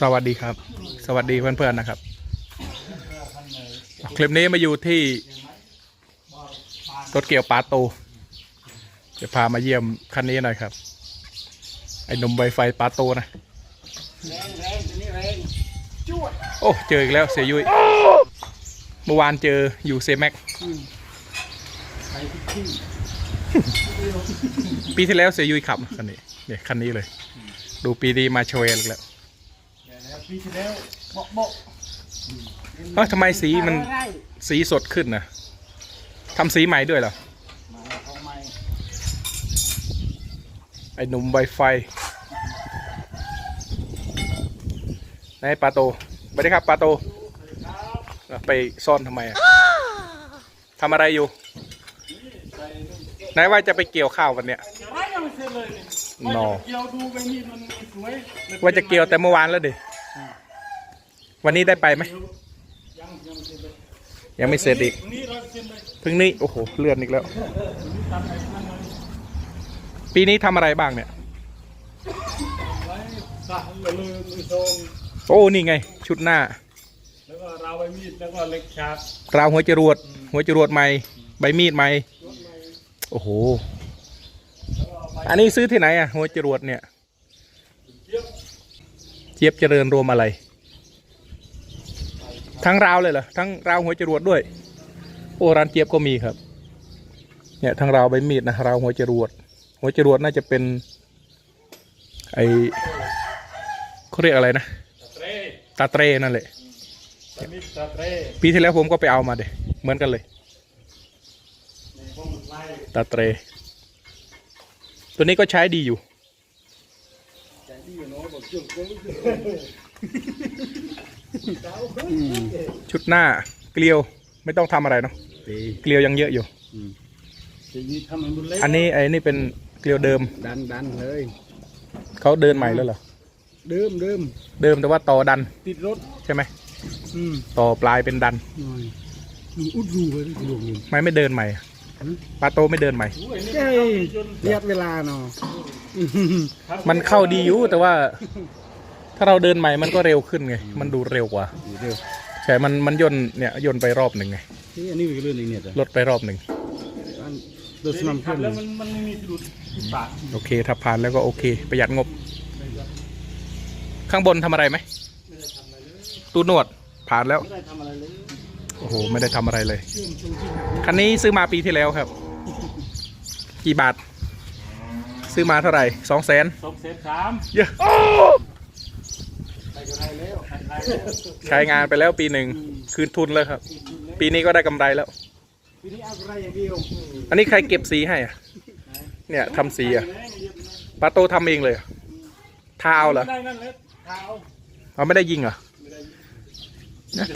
สวัสดีครับ สวัสดีเพื่อนๆนะครับ คลิปนี้มาอยู่ที่รถเกี่ยวปาโตจะพามาเยี่ยมคันนี้หน่อยครับ ไอ้นมไวไฟปาโตนะโอ้เจออีกแล้วเสียยุ้ยเมื่อวานเจออยู่เซแม็กปีที่แล้วเสียยุ้ยขับคันนี้เนี่ยคันนี้เลย ดูปีนี้มาโชว์อีกแล้วเดี๋ยวแล้วปีที่แล้วโบะโบะเอ้าทำไมสีมันไร่สีสดขึ้นนะทำสีใหม่ด้วยเหรอ มาเอาใหม่ไอ้หนุ่มไวไฟไหนปาโตสวัสดีครับปาโตไปซ่อนทำไมอะทำอะไรอยู่ไหนว่าจะไปเกี่ยวข้าววันเนี้ยไรยังไม่เสร็จเลยนี่ นอว่าจะเกี่ยวดูไปมีดมันไม่สวยว่าจะเกี่ยวแต่เมื่อวานแล้วดิ วันนี้ได้ไปไหม ยังยังไม่เสร็จเลยยังไม่เสร็จอีกวันนี้เราเสร็จเลยเพิ่งนี้ โอ้โห เลื่อนอีกแล้ววันนี้ตัดไอ้นั่นเลยปีนี้ทำอะไรบ้างเนี่ย ไว้สะเลยเลยมือทรงโอ้ นี่ไง ชุดหน้า แล้วก็ราวใบมีดแล้วก็เหล็กฉากราวหัวจรวด หัวจรวดใหม่ ใบมีดใหม่รถใหม่โอ้โหแล้วก็ใบ อันนี้ซื้อที่ไหนอะหัวจรวดเนี่ย เจี๊ยบเจริญรวมอะไร ทั้งราวเลยเหรอทั้งราวหัวจรวดด้วย โอ้ร้านเจี๊ยบก็มีครับ เนี่ยทั้งราวใบมีดนะราวหัวจรวด หัวจรวดน่าจะเป็น ไอเขาเรียกอะไรนะตาเตรนั่นแหละปีที่แล้วผมก็ไปเอามาเด็เหมือนกันเลยตาเตร ตัวนี้ก็ใช้ดีอยู่ ชุดหน้าเกลียวไม่ต้องทำอะไรเนาะเกลียวยังเยอะอยู่ อันนี้ไอ้นี่เป็นเกลียวเดิม ดันดันเลย เขาเดินใหม่แล้วเหรอ เดิมเดิมเดิมแต่ว่าต่อดันติดรถใช่ไหมอืมต่อปลายเป็นดันหน่อยมีอุดรูเลยหลวงนี่ไม่ไม่เดินใหม่อะ หืมปาโตไม่เดินใหม่โอ้ยนี่ใช่จนเรียกเวลาเนาะมันเข้าดีอยู่แต่ว่า ถ้าเราเดินใหม่มันก็เร็วขึ้นไง มันดูเร็วกว่าเดี๋ยวใช่มันมันย่นเนี่ยย่นไปรอบหนึ่งไงที่อันนี้เป็นเรื่องนี้เนี่ยจ้ะลดไปรอบหนึ่งอันโดยสนามขัเพื่อบนแล้วมันมันไม่มีจุดปากโอเคถ้าผ่านแล้วก็โอเค ประหยัดงบ ข้างบนทำอะไรไหมไม่ได้ทำอะไรเลยตู้นวดผ่านแล้ว ไม่ได้ทำอะไรเลย โอ้โห ไม่ได้ทำอะไรเลยเชื่อมตรงที่คันนี้ซื้อมาปีที่แล้วครับ กี่บาท ซื้อมาเท่าไหร่สองแสนสองเซนสามเยอะไปก็ได้แล้วไปได้แล้วใช้งานไปแล้วปีหนึ่งคืนทุนเลยครับ ปีนี้ก็ได้กำไรแล้ว ทีนี้เอาอะไรอย่างเดียวอันนี้ใครเก็บสีให้อะเนี่ยทำสีอะปาโตทำเองเลยเหรอทาเอาเหรอไม่ได้นั่นเลยเท้าเอาไม่ได้ยิงเหรอไม่ได้เนี่ย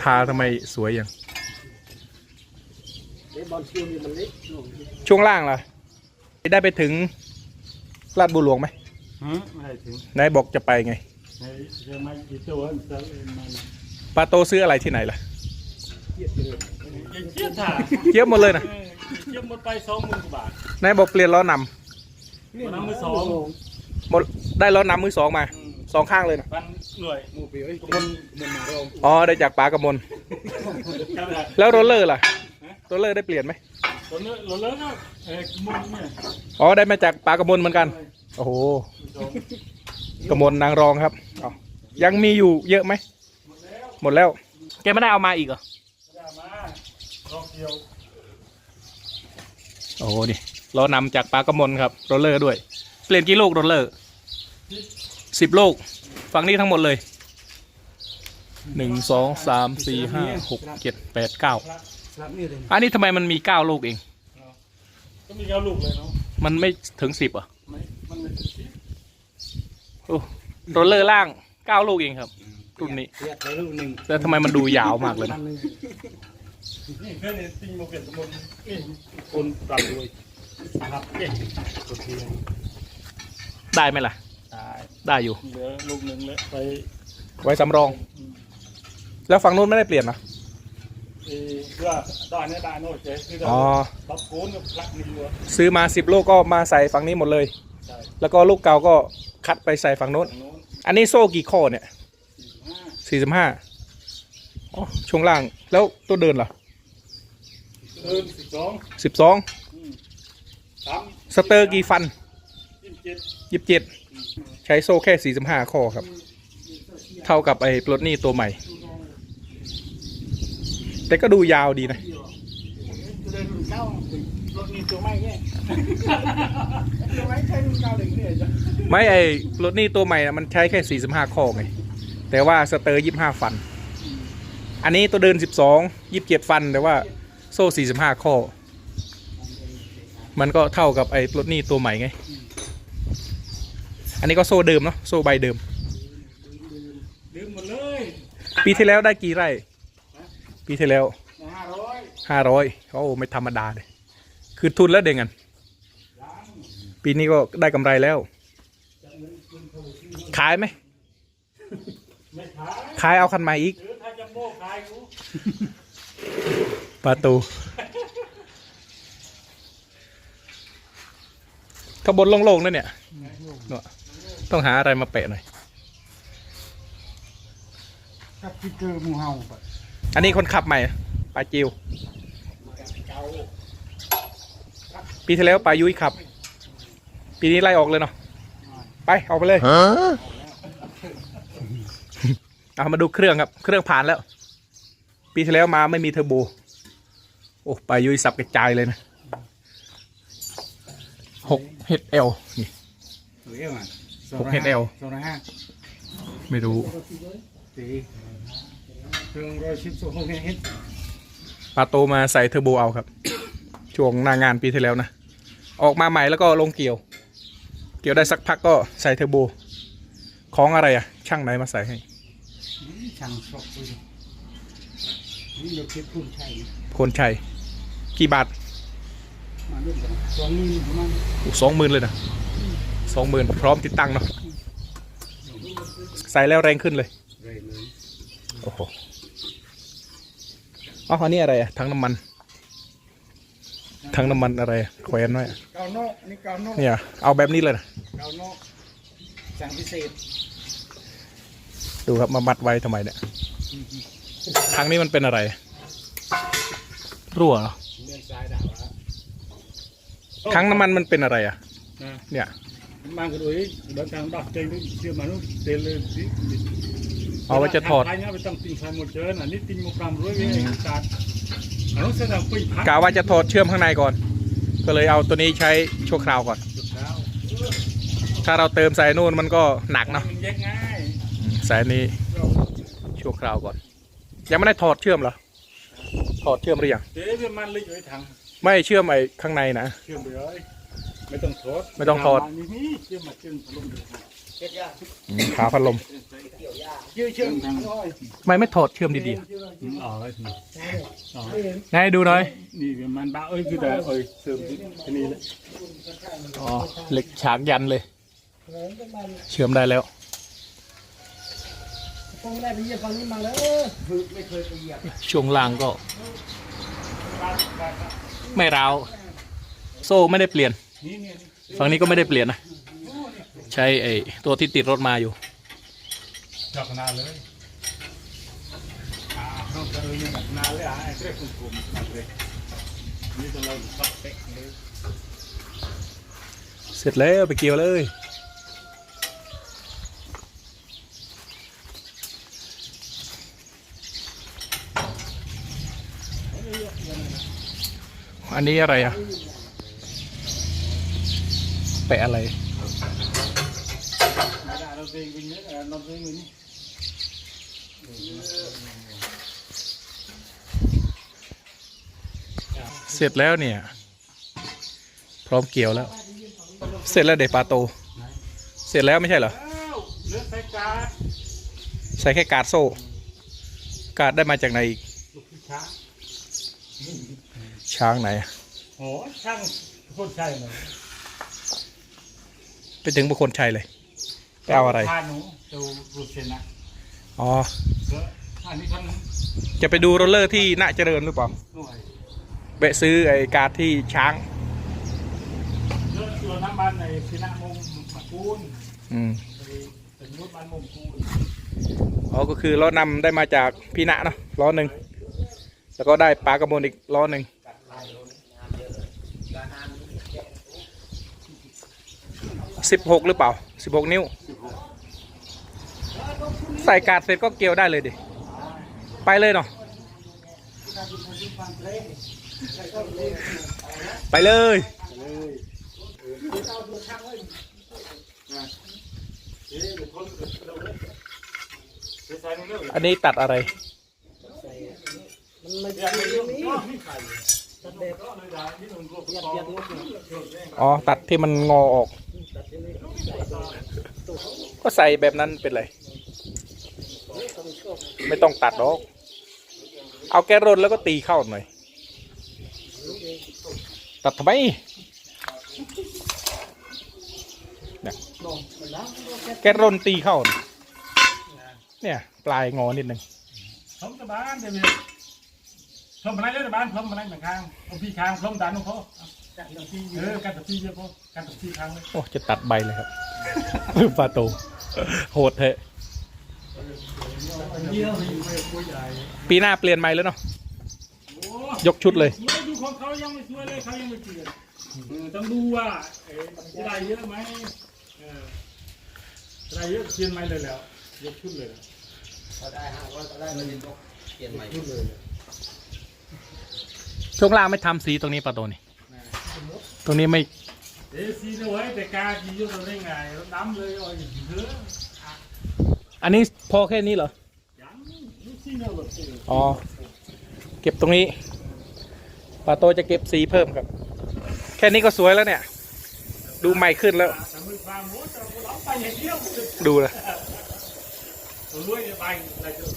ทาทำไมสวยอย่างเดบอลคิวนี่มันเล็กลงช่วงล่างล่ะ ได้ไปถึงลาดบุหลวงไหมฮะไม่ได้ถึงนายบอกจะไปไงไอ้เรื่องไม้กี่ตัวเติมมันปาโตซื้ออะไรที่ไหนล่ะเกียดเลยเกียดถ่าเทียบหมดเลยนะเกียดหมดไปสองหมื่นกว่าบาทนายบอกเปลี่ยนล้อนวันนั้นมือสองำหมดได้ล้อนำมือสองมา สองข้างเลยนะพันหน่วยหมูปีเอ้ยมันมันมาเราอ๋อได้จากปากระมลครับแล้วโรลเลอร์ล่ะโรลเลอร์ได้เปลี่ยนไหมตัวเนื้อตัวเนื้อก็เอ้มุนเนี่ยอ๋อได้มาจากปากระมลเหมือนกัน โอ้โหสองกระมลนางรองครับเอายังมีอยู่เยอะไหมหมดแล้วแกไม่ได้เอามาอีกเหรอ ยามาลองเดียวโอ้โหนี่เรานำจากปลากระมลครับโรลเลอร์ด้วย เปลี่ยนกี่ลูกโรลเลอร์ สิบลูก ฝั่งนี้ทั้งหมดเลยหนึ่งสองสามสี่ห้าหกเจ็ดแปดเก้าครับนี่เลยอันนี้ทำไมมันมีเก้าลูกเอง ก็มีเก้าลูกเลยเนาะมันไม่ถึงสิบอะไม่มันไม่ถึงสิบโอ้โรลเลอร์ล่างเก้าลูกเองครับรุ่นนี้เรียกไปลูกหนึ่งแล้วทำไมมันดูยาวมากเลยนะนี่แค่นี้ติงโมเกตมนนี่คนปรับด้วยครับเอ๊ะกดทีนึงได้ไหมล่ะตาย ได้อยู่ เหลือลูกหนึ่งแล้วไปไว้สำรอง แล้วฝั่งนู้นไม่ได้เปลี่ยนนะเอ่อเพื่อได้เนี่ยได้โน่นเจ๊คือเราอ๋อตับโกนกับพลักนี่วัวซื้อมาสิบลูกก็มาใส่ฝั่งนี้หมดเลย ใช่แล้วก็ลูกเก่าก็คัดไปใส่ฝั่งนู้น ทางโน้นอันนี้โซ่กี่ข้อเนี่ยสี่สิบห้าอ๋อช่วงล่างแล้วตัวเดินล่ะเดินสิบสองสิบสองสามสเตอร์กี่ฟันยี่สิบ เจ็ดยี่สิบเจ็ดใช้โซ่แค่สี่สิบห้าข้อครับ เท่ากับไอ้ปลดหนี้ตัวใหม่ แต่ก็ดูยาวดีนะเดินรุ่นเก้ารถมีตัวไม่แย่ตัวไม่ใช่รุ่นเก้าเด็กเนี่ยจ้ะไม่ไอ้รถนี่ตัวใหม่นะมันใช้แค่ 45 ข้อไง แต่ว่าสเตอร์ 25 ฟัน อันนี้ตัวเดิน 12 27 ฟัน แต่ว่าโซ่ 45 ข้อ มันก็เท่ากับไอ้รถนี่ตัวใหม่ไง อันนี้ก็โซ่เดิมเนาะโซ่ใบเดิมดื่มหมดเลยปีที่แล้วได้กี่ไร่ ปีที่แล้วห้าร้อย500โอ้ไม่ธรรมดาเลย คือทุนแล้วเด้งกัน ปีนี้ก็ได้กำไรแล้ว ขายไหม ไม่ขายขายเอาคันใหม่อีก หรือถ้าจะโม่ขายกูประตูขางบวนโล่งๆนั่นเนี่ยเนอะ ต้องหาอะไรมาแปะหน่อยกับที่เจอหมูเห่าไปอันนี้คนขับใหม่ปลาจิวปีที่แล้วปลายุ้ยขับ ปีนี้ไล่ออกเลยเนาะไปออกไปเลยเอามาดูเครื่องครับ เครื่องผ่านแล้ว ปีที่แล้วมาไม่มีเทอร์โบโอ้ปลายุ้ยสับกระจายเลยนะหกเฮดเอลนี่สวย อะหก HL สองร้อยห้าไม่รู้ ตีเครื่องร้อยสิบสองหกเฮ็ดปลาโตมาใส่เทอร์โบเอาครับ ช่วงหน้างานปีที่แล้วนะ ออกมาใหม่แล้วก็ลงเกี่ยว เกี่ยวได้สักพักก็ใส่เทอร์โบ ของอะไรอะช่างไหนมาใส่ให้ ช่างชอบไปเลยนี่เราเก็บคุณใช่คนชัยกี่บาทมาเรื่องกันสองหมื่นประมาณ สองหมื่นเลยนะ สองหมื่นพร้อมติดตั้งเนาะใส่แล้วแรงขึ้นเลยไรเลยโอ้โหอ๋ออันนี้อะไรอะถังน้ำมันถังน้ำมันอะไรอะแขวนไว้อะเกาโนกนี่เกาโนกเนี่ย เอาแบบนี้เลยนะเกาโนกสั่งพิเศษ ดูครับมามัดไว้ทำไมเนี่ยถังนี้มันเป็นอะไร รั่วเหรอเลื่อนซ้ายด่าวะถังน้ำมันมันเป็นอะไรอะนะเนี่ย mang cái đuổi đợt càng đọc trên cái chưa mà nó tên lên tí เอาไว้จะถอด hai nhá phải tăng tinh khai một chơi là nít tinh một gram rưỡi với sạt nó sẽ làm pin phát กะว่าจะถอดเชื่อมข้างในก่อน ก็เลยเอาตัวนี้ใช้ชั่วคราวก่อน được sao ถ้าเราเติมใส่นู่นมันก็หนักเนาะ mình ghét ngay อืมใส่อันนี้ชั่วคราวก่อน ยังไม่ได้ถอดเชื่อมเหรอถอดเชื่อมหรือยัง thế với man lịch với thằng ไม่เชื่อมไอ้ข้างในนะ chưa bị ơi mấy tầng thốt Mấy tầng thốt. chưa mà chưa mà luôn được เช็ดยาขาพัดลมยืดเชื่อมอร่อยทำไมไม่ถอดเชื่อมดี ở đây thì ở ๆไหนดูหน่อย đi với man bão ơi cứ để ơi sớm tí cái này đấy อ๋อเหล็กฉากยันเลย เชื่อมได้แล้วฟังได้ไปเหยียบฟังนี้มาแล้วฝึกไม่เคยไปเหยียบช่วงล่างก็ ไม่ร้าว โซ่ไม่ได้เปลี่ยนนี่นี่ ฝั่งนี้ก็ไม่ได้เปลี่ยนนะ ใช้ไอ้ตัวที่ติดรถมาอยู่จับนานเลยอ่าเขาจะเลยยังแบบนานเลยอะไอ้เรื่องกลุ่มๆนานเลยนี่จะเราสับเป๊ะเลยเสร็จแล้วไปเกี่ยวเลย อันนี้อะไรอะ แปะอะไรไม่ได้เราเองวิ่งเนี่ยเออเราเองวิ่งนี่เสร็จแล้วเนี่ย พร้อมเกี่ยวแล้ว เสร็จแล้วเดปาโต เสร็จแล้วไม่ใช่เหรออ้าวเลือดใส่การ์ดใส่แค่การ์ดโซ่ การ์ดได้มาจากไหนอีกลูกพี่ช้างช้างไหนอะโอ้ช่างโคตรใช่เลย ไปถึงบุคคลชัยเลยไปเอาอะไรพาหนูดูรูปเชนนะอ๋อเอออันนี้ท่านจะไปดูโรลเลอร์ที่น่าเจริญหรือเปล่าหน่วยไปซื้อไอ้การ์ดที่ช้างเลือดตัวน้ำมันในพินามงมาคูนอืมไปเป็นโยถมันมุมกูอ๋อก็คือล้อนำได้มาจากพี่ณะเนาะล้อหนึ่งแล้วก็ได้ปลากระมวลอีกล้อหนึ่ง สิบหกหรือเปล่าสิบหกนิ้ว ใส่กาดเสร็จก็เกี่ยวได้เลยดิ ไปเลยเนาะไปเลยอันนี้ตัดอะไร อ๋อ ตัดที่มันงอออก ก็ใส่แบบนั้นเป็นไร ไม่ต้องตัดหรอก เอาแก๊สรนแล้วก็ตีเข้าหน่อย ตัดทำไมแล้วแก๊สรนตีเข้า เนี่ย ปลายงอนิดนึงผมตะบ้านเดี๋ยวนี้พร้อมอะไรเลยตะบ้านพร้อมอะไรเหมือนข้างผมพี่ข้างพร้อมดันของเขา จากตรงที่เออการตัดพี่เยอะพอการตัดพี่ข้างเลยโอ้จะตัดใบเลยครับปลาโตโหดเถอะเยอะไม่คุยใหญ่ปีหน้าเปลี่ยนใหม่แล้วเนาะโอ้ยกชุดเลยสวยดูของเขายังไม่สวยเลยเขายังไม่เปลี่ยนเออต้องดูว่าเอ๊ะมันจะได้เยอะไหมเออได้เยอะเปลี่ยนไหมเลยแล้วยกชุดเลยแล้วเขาได้ห้าร้อยก็ได้มันจะเปลี่ยนใหม่ชุดเลยแล้วช่วงล่างไม่ทำสีตรงนี้ปลาโตนี่ ตรงนี้ไม่เอ๊ะซีนะเว้ยแต่กากินเยอะได้ไงรถน้ำเลยอ่อยเถอะอันนี้พอแค่นี้เหรอยังลูกซีนะแบบเอออ๋อ เก็บตรงนี้ปลาโตจะเก็บสีเพิ่มครับ แค่นี้ก็สวยแล้วเนี่ย ดูใหม่ขึ้นแล้ว แต่มือความโหแต่เราไปอย่างเดียวดูนะรวยไปอะไรเถอะ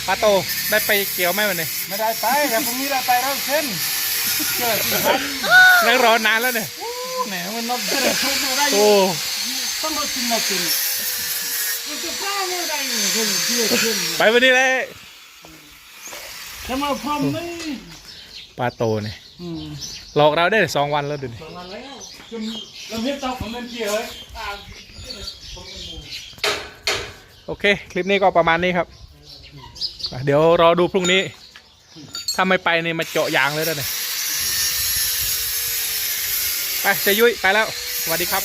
ปลาโตได้ไปเกี่ยวไหมวันนี้ไม่ได้ไปแต่พรุ่งนี้เราไปเราเส้นเกิดที่พันนั่งรอนานแล้วเนี่ยแหมมันนอนเกิดทุกข์ได้โอ้ต้องมากินมากินมันจะกล้าไม่ได้คนเชื่อขึ้นไปวันนี้เลยถ้ามาพร้อมนี่ปลาโตเนี่ยอืมหลอกเราได้สองวันแล้วดูดิสองวันแล้วจนเราเห็นเตาของมันเกี่ยวเลยอ่าโอเค คลิปนี้ก็ประมาณนี้ครับอะ เดี๋ยวรอดูพรุ่งนี้ ถ้าไม่ไปนี่มาเจาะยางเลยได้เนี่ยไปเจยุ้ยไปแล้ว สวัสดีครับ